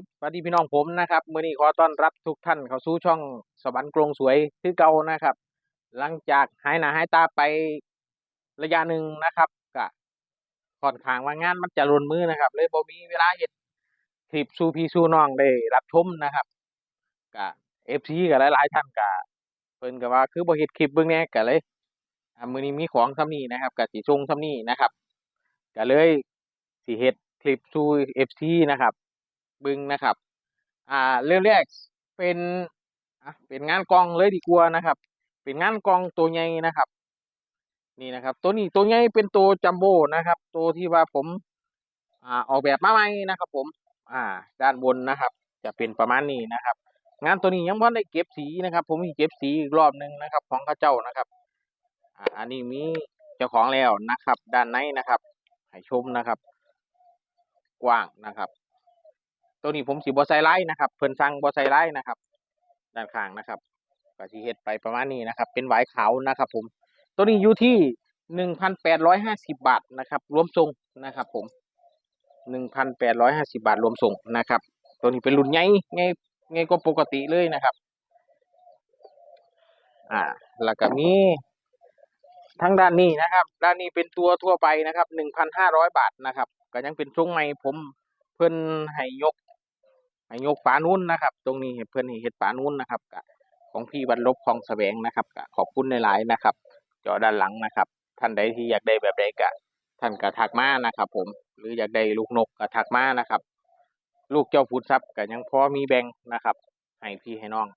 บสวัสดีพี่น้องผมนะครับมื้อนี้ขอต้อนรับทุกท่านเข้าสู่ช่องสวรรค์กรงสวยคือเก่านะครับ หลังจากหายหน้าหายตาไประยะหนึ่งนะครับก็ค่อนข้างว่างานมันจะรุนมือนะครับ เลยบ่มีเวลาเฮ็ดคลิปสู่พี่สู่น้องได้รับชมนะครับก็ FC ก็หลายๆท่านก็เพิ่นก็ว่าคือบ่เฮ็ดคลิปเบิ่งแหน่ก็เลยมือนี้มีของส่ำนี้นะครับก็สิส่งส่ำนี้นะครับก็เลยสิเฮ็ดคลิปสู่ FC นะครับ บิ่งนะครับ อ่าเรื่องแรกเป็นอะเป็นงานกองเลยดีกว่านะครับ เป็นงานกองตัวใหญ่นะครับ นี่นะครับ ตัวนี้ตัวใหญ่เป็นตัวจัมโบ้นะครับ ตัวที่ว่าผม อ่าออกแบบมาใหม่นะครับ ผม อ่า ด้านบนนะครับ จะเป็นประมาณนี้นะครับ งานตัวนี้ยังบ่ได้เก็บสีนะครับ ผมมีเก็บสีอีกรอบหนึ่งนะครับ ของเขาเจ้านะครับ อ่า อันนี้มีเจ้าของแล้วนะครับ ด้านในนะครับให้ชมนะครับ กว้างนะครับ ตัวนี้ผมสิบ่ใส่ไลน์นะครับ เพิ่นสั่งบ่ใส่ไลน์นะครับ ด้านข้างนะครับก็สิเฮ็ดไปประมาณนี้นะครับ เป็นหวายขาวนะครับ ผม ตัวนี้อยู่ที่หนึ่งพันแปดร้อยห้าสิบบาทนะครับ รวมส่งนะครับ ผมหนึ่งพันแปดร้อยห้าสิบาทรวมส่งนะครับ ตัวนี้เป็นรุ่นใหญ่ใหญ่ใหญ่กว่าปกติเลยนะครับอ่าแล้วก็มีทั้งด้านนี้นะครับ ด้านนี้เป็นตัวทั่วไปนะครับหนึ่งพันห้าร้อยบาทนะครับ ก็ยังเป็นทรงใหม่ผมเพิ่นให้ยก ให้ยกฝานู้นนะครับ ตรงนี้เพิ่อนให้เฮ็ดฝานู้นนะครับกของพี่บรรลบคลองแสวงนะครับกขอบคุณในหลายนะครับจอด้านหลังนะครับ ท่านใดที่อยากได้แบบใดก็ท่านก็ทักมานะครับ ผมหรืออยากได้ลูกนกก็ทักมานะครับ ลูกเจ้าพุทธทรัพย์ก็ยังพอมีแบ่งนะครับให้พี่ให้น้อง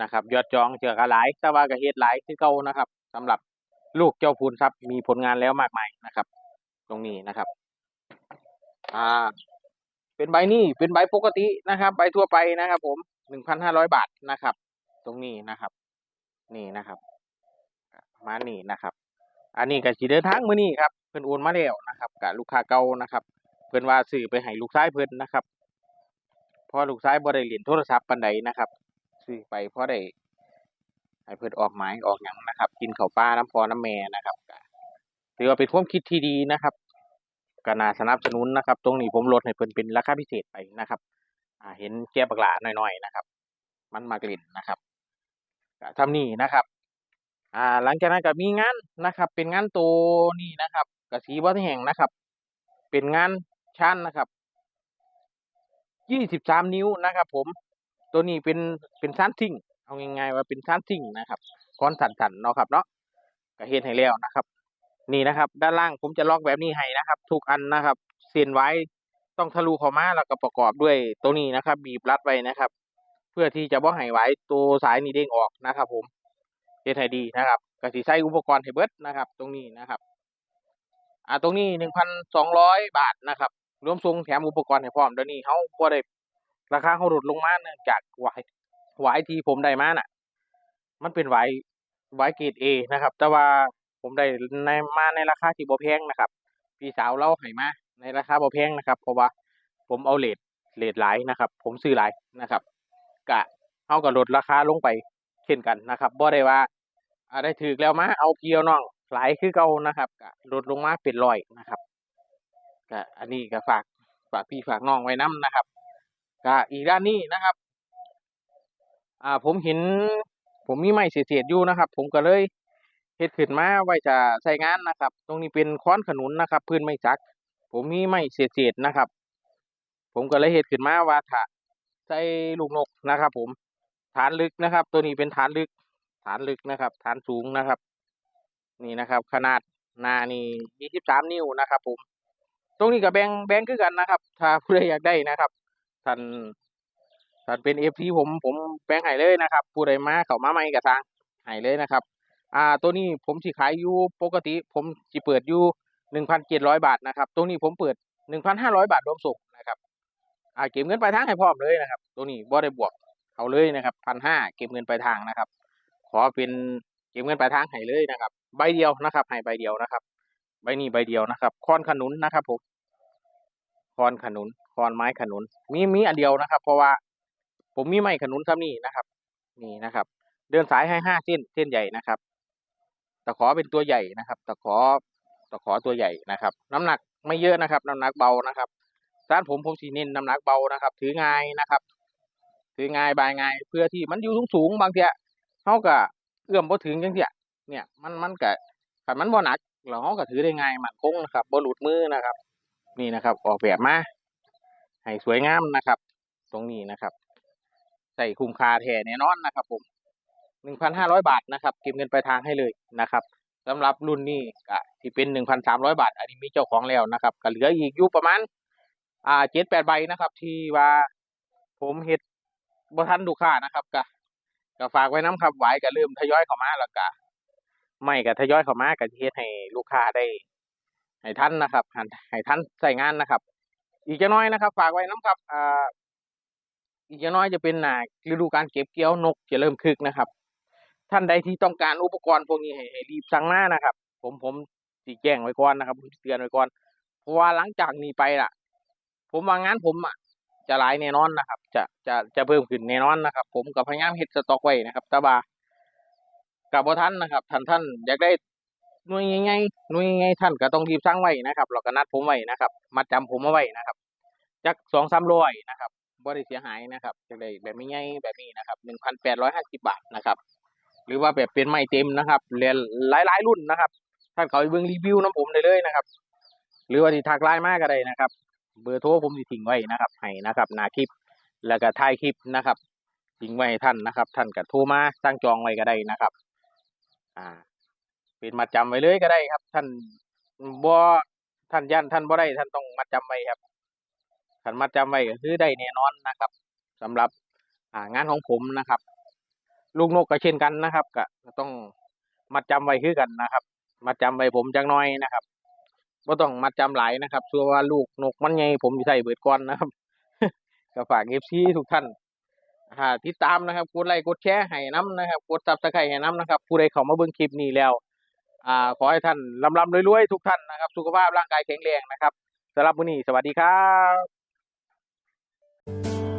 นะครับ ยอดจองเจอกันหลายแต่ว่าก็เฮ็ดหลายคือเก่านะครับสำหรับลูกเจ้าพูนทรัพย์มีผลงานแล้วมากมายนะครับ ตรงนี้นะครับ อ่า เป็นใบนี้เป็นใบปกตินะครับใบทั่วไปนะครับ ผมหนึ่งพันห้าร้อยบาทนะครับ ตรงนี้นะครับ นี่นะครับ มานี้นะครับ อันนี้ก็สิเดินทางมือนี้ครับเพิ่อนโอนมาแล้วนะครับกับลูกค้าเก่านะครับ เพิ่อนว่าซื้อไปให้ลูกชายเพิ่อนนะครับพราะลูกชายบ่ได้เล่นโทรศัพท์ปานใดนะครับซื้อไปเพราะได้ให้เพิ่อนออกหมายออกหยังนะครับ กินข้าวปลาน้ำพอน้ำแม่นะครับถือว่าเป็นความคิดที่ดีนะครับ ก็น่าสนับสนุนนะครับ ตรงนี้ผมลดให้เพิ่นเป็นราคาพิเศษไปนะครับอ่าเห็นแก้บักหลาน้อยๆนะครับ มันมากลิ่นนะครับก็ทำนี่นะครับ อ่า หลังจากนั้นก็มีงานนะครับ เป็นงานโตนี่นะครับกสีบ่แห่งนะครับ เป็นงานชั้นนะครับยี่สิบสามนิ้วนะครับ ผม ตัวนี้เป็นเป็นชั้นทิ้งเอาง่ายๆว่าเป็นชั้นทิ้งนะครับก้อนสันๆเนาะครับเนาะก็เฮ็ดให้แล้วนะครับ นี่นะครับ ด้านล่างผมจะล็อกแบบนี้ให้นะครับ ทุกอันนะครับ เส้นไว้ต้องทะลุเข้ามาแล้วก็ประกอบด้วยตัวนี้นะครับ บีบรัดไว้นะครับ เพื่อที่จะบ่ให้ไว้ตัวสายนี้เด้งออกนะครับ ผมเฮ็ดให้ดีนะครับก็สิใช้อุปกรณ์ให้เบิดนะครับ ตรงนี้นะครับอ่าตรงนี้หนึ่งพันสองร้อยบาทนะครับ รวมส่งแถมอุปกรณ์ให้พร้อมเดี๋ยวนี้เขาบ่ได้ราคาเขาลดลงมาเนื่องจากหวายหวที่ผมได้มาน่ะ มันเป็นหวายหวเกรดเอนะครับ แต่ว่า ผมได้ในมาในราคาที่บ่แพงนะครับ พี่สาวเราให้มาในราคาบ่แพงนะครับ เพราะว่าผมเอาเรทเรทหลายนะครับ ผมซื้อหลายนะครับกะเฮาก็ลดราคาลงไปเช่นกันนะครับบ่ได้ว่าอ่าได้ถูกแล้วมาเอาเพี่เอาน้องหลายคือเก่านะครับก็ลดลงมาเป็นร้อยนะครับก็อันนี้ก็ฝากฝากพี่ฝากน้องไว้นํนะครับก็อีกด้านนี้นะครับ อ่าผมเห็นผมมีไม้เศษๆอยู่นะครับ ผมก็เลย เฮ็ดขึ้นมาไว้จะใช้งานนะครับ ตรงนี้เป็นค้อนขนุนนะครับ พื้นไม้จัก ผมมีไม้เศษๆนะครับ ผมก็เลยเฮ็ดขึ้นมาว่าถ้าใส่ลูกนกนะครับ ผมฐานลึกนะครับ ตัวนี้เป็นฐานลึก ฐานลึกนะครับ ฐานสูงนะครับ นี่นะครับ ขนาดหน้านี่ยี่สิบสามนิ้วนะครับ ผม ตรงนี้ก็แบงแบงคือกันนะครับ ถ้าผู้ใดอยากได้นะครับท่านท่านเป็นเอฟซีผมผมแบงให้เลยนะครับ ผู้ใดมาเข้ามาใหม่ก็สร้างให้เลยนะครับ อ่าตัวนี้ผมสิขายอยู่ปกติผมสิเปิดอยู่หนึ่งพันเจ็ดร้อยบาทนะครับตรงนี้ผมเปิดหนึ่งพันห้าร้อยบาทรวมส่งนะครับอ่าเก็บเงินปลายทางให้พร้อมเลยนะครับ ตัวนี้บ่ได้บวกเขาเลยนะครับพันห้าเก็บเงินปลายทางนะครับ ขอเป็นเก็บเงินปลายทางให้เลยนะครับ ใบเดียวนะครับให้ใบเดียวนะครับ ใบนี้ใบเดียวนะครับคอนขนุนนะครับผมคอนขนุนคอนไม้ขนุน มีมีอันเดียวนะครับ เพราะว่าผมมีไม้ขนุนซ้ำนี่นะครับ นี่นะครับ เดินสายให้ห้าเส้นเส้นใหญ่นะครับ ตะขอเป็นตัวใหญ่นะครับ ตะขอตะขอตัวใหญ่นะครับ น้ำหนักไม่เยอะนะครับ น้ำหนักเบานะครับสารผมผมสีน้นน้ำหนักเบานะครับ ถือง่ายนะครับถือง่ายบายง่ายเพื่อที่มันอยู่สูงสูงๆบางเทีเขาก็เอื้อมบ่ถึงจังเทียเนี่ยมันมันก็ขันมันบ่หนักแล้วเขาก็ถือได้ง่ายมันคงนะครับบ่หลุดมือนะครับ นี่นะครับ ออกแบบมาให้สวยงามนะครับ ตรงนี้นะครับ ใส่คุ้มค่าแท้แน่นอนนะครับ ผม หนึ่งพันห้าร้อยบาทนะครับเก็บเงินปลายทางให้เลยนะครับสำหรับรุ่นนี้ก็ที่เป็นหนึ่งพันสามร้อยบาท อันนี้มีเจ้าของแล้วนะครับก็เหลืออีกอยู่ประมาณอ่าเจ็ดแปดใบนะครับ ที่ว่าผมเฮ็ดบ่ทันลูกค้านะครับก็ก็ฝากไว้น้ำครับไหวก็เริ่มทยอยเข้ามาแล้วก็ไม่ก็ทยอยเข้ามาก็เฮ็ดให้ลูกค้าได้ให้ทันนะครับให้ให้ทันใส่งานนะครับ อีกจะน้อยนะครับ ฝากไว้น้ำครับอ่าอีกจะน้อยจะเป็นหนาฤดูการเก็บเกี่ยวนกจะเริ่มคึกนะครับ ท่านใดที่ต้องการอุปกรณ์พวกนี้ให้ให้รีบสั่งมานะครับ ผมผมสิแจ้งไว้ก่อนนะครับผมเตือนไว้ก่อนเพราะว่าหลังจากนี้ไปล่ะ ผมว่างานผมอะ จะหลายแน่นอนนะครับ จะจะจะเพิ่มขึ้นแน่นอนนะครับ ผมก็พยายามเฮ็ดสต็อกไว้นะครับต่ว่ากับบ่ทันนะครับท่านท่านอยากได้หน่วยใหญ่ๆหน่วยใหญ่ๆท่านก็ต้องรีบสั่งไว้นะครับแล้วก็นัดผมไว้นะครับมัดจำผมเอาไว้นะครับจักสองสามร้อยนะครับบ่ได้เสียหายนะครับอยากได้แบบใหญ่ๆแบบนี้นะครับหนึ่งพันแปดร้อยห้าสิบบาทนะครับ หรือว่าแบบเป็นไม้เต็มนะครับเรียนหลายๆรุ่นนะครับ ท่านเขาเบิ่งรีวิวน้ำผมได้เลยนะครับ หรือว่าที่ทักไลน์มาก็ได้นะครับ เบอร์โทรผมสิทิ้งไว้นะครับให้นะครับหน้าคลิปแล้วก็ท้ายคลิปนะครับทิ้งไว้ท่านนะครับ ท่านก็โทรมาสั่งจองไว้ก็ได้นะครับ อ่า เป็นมัดจำไว้เลยก็ได้ครับ ท่านบ่ท่านยันท่านบ่ได้ท่านต้องมัดจำไว้ครับท่านมัดจำไว้ก็คือได้แน่นอนนะครับสำหรับอ่างานของผมนะครับ ลูกนกก็เช่นกันนะครับก็ต้องมัดจำไว้คือกันนะครับ มัดจำไว้ผมจังน้อยนะครับบ่ต้องมัดจำหลายนะครับชัวว่าลูกนกมันใหญ่ผมสิใส่เบิดก่อนนะครับก็ฝาก FC ทุกท่านอ่าติดตามนะครับกดไลค์กดแชร์ให้น้ำนะครับกด Subscribe ให้น้ำนะครับ ผู้ใดเข้ามาเบิ่งคลิปนี้แล้วอ่าขอให้ท่านร่ำรวยๆทุกท่านนะครับ สุขภาพร่างกายแข็งแรงนะครับสำหรับมื้อนี้สวัสดีครับ